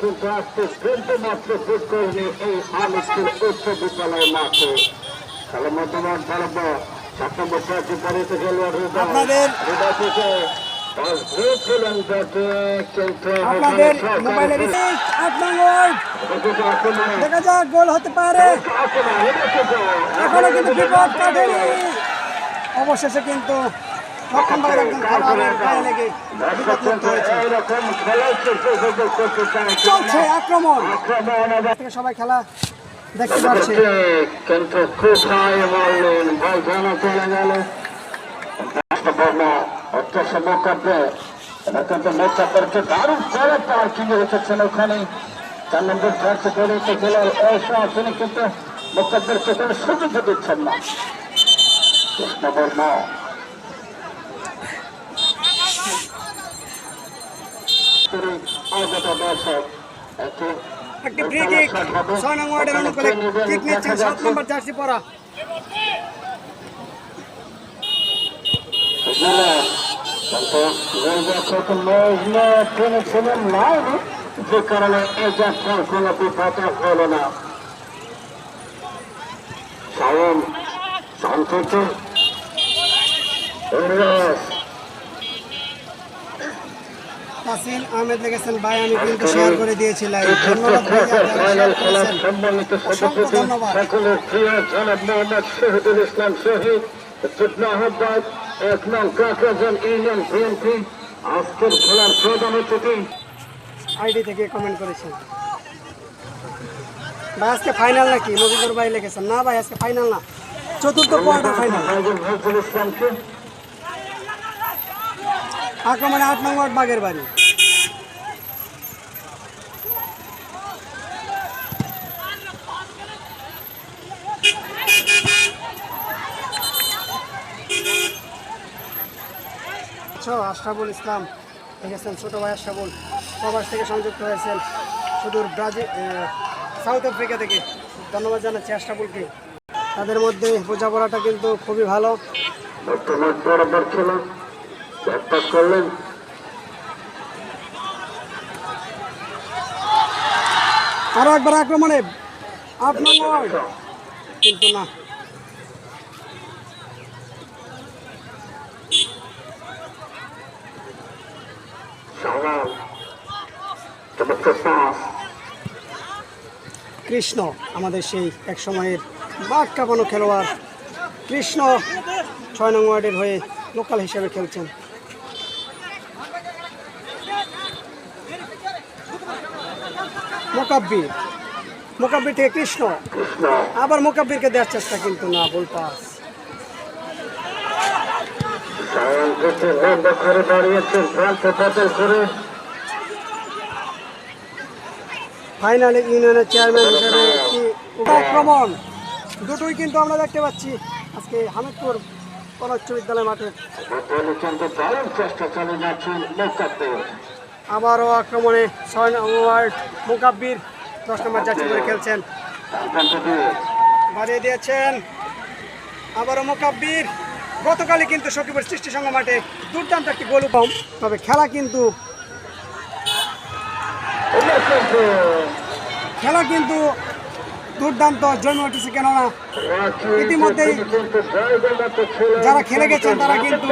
কিন্তু আজকে কিন্তু মাত্র শেষ করেনি এই আলিপুর উচ্চ বিদ্যালয় মাঠে। হৃদয়। থেকে নম্বর। এদিকে আক্রমণে দেখা যাক গোল হতে পারে। আক্রমণ, এদিকে এখনও কিন্তু বিপদ কাটেনি। অবশেষে কিন্তু চলছে আক্রমণ সবাই খেলা দেখতে পাচ্ছে কিন্তু কোথায় মারলেন বল জানা চলে গেল অত্যন্ত মোকাব্বে এটা কিন্তু মোকাব্বেরকে দারুণ করে পার্কিং রেখেছেন ওখানে চার নম্বর জার্সি গড়িতে গেলেন এসে তিনি কিন্তু কোনো দিচ্ছেন না কৃষ্ণবর্ণ তিনি অগত দর্শক। একটি ফ্রি কিক ছয় নং ওয়ার্ডের অনুকূলে কিক নিচ্ছেন সাত নম্বর জার্সি পরা। যে কারণে এই যাত্রার কোনো বিপদ হলো না। সায়ন শান্ত তাসিন আহমেদ লেগেছেন ভাই আমি কিন্তু শেয়ার করে দিয়েছিলাম ধন্যবাদ ভাই। সম্মানিত অসংখ্য ধন্যবাদ। সকলের প্রিয় জনাব মোহাম্মদ শহীদুল ইসলাম শহীদ যুগ্ম আহ্বায়ক এক নং কাকরাজান ইউনিয়ন বিএনপি আজকের খেলার প্রধান অতিথি। আইডি থেকে কমেন্ট করেছেন। ভাই আজকে ফাইনাল নাকি? নবীগর ভাই লিখেছেন না ভাই আজকে ফাইনাল না। চতুর্থ কোয়ার্টার ফাইনাল ইসলামকে আক্রমণে আট নম্বর বাগের বাড়ি। আচ্ছা আশরাফুল ইসলাম দেখেছেন ছোট ভাই আশরাফুল। প্রবাস থেকে সংযুক্ত হয়েছেন সুদূর ব্রাজিল সাউথ আফ্রিকা থেকে। ধন্যবাদ জানাচ্ছি আশরাফুলকে। তাদের মধ্যে বোঝাপড়াটা কিন্তু খুবই ভালো। ব্যাকপাস করলেন। আরও একবার আক্রমণে। আট নম্বর কিন্তু না। কৃষ্ণ আমাদের সেই এক সময়ের বাঘ কাঁপানো খেলোয়াড়। কৃষ্ণ ছয় নং ওয়ার্ডের হয়ে লোকাল হিসেবে খেলছেন। মোকাব্বির। মোকাব্বির থেকে কৃষ্ণ। আবার মোকাব্বিরকে দেওয়ার চেষ্টা কিন্তু না বল পাস ফাইনালে ইউনিয়নের চেয়ারম্যান হিসেবে আক্রমণ দুটোই কিন্তু আমরা দেখতে পাচ্ছি। আজকে হামিদপুর কলেজ বিদ্যালয় মাঠে। চেষ্টা চালিয়ে যাচ্ছেন আবারও আক্রমণে ছয় নং ওয়ার্ড মুকাব্বির দশ নম্বর জার্সি করে খেলছেন। বাড়িয়ে দিয়েছেন আবারও মোকাব্বির। গতকালই কিন্তু সকিপুর সৃষ্টি সংঘ মাঠে দুর্দান্ত একটি গোল কম তবে খেলা কিন্তু খেলা কিন্তু দুর্দান্ত জমে উঠেছে কেননা ইতিমধ্যেই যারা খেলে গেছেন তারা কিন্তু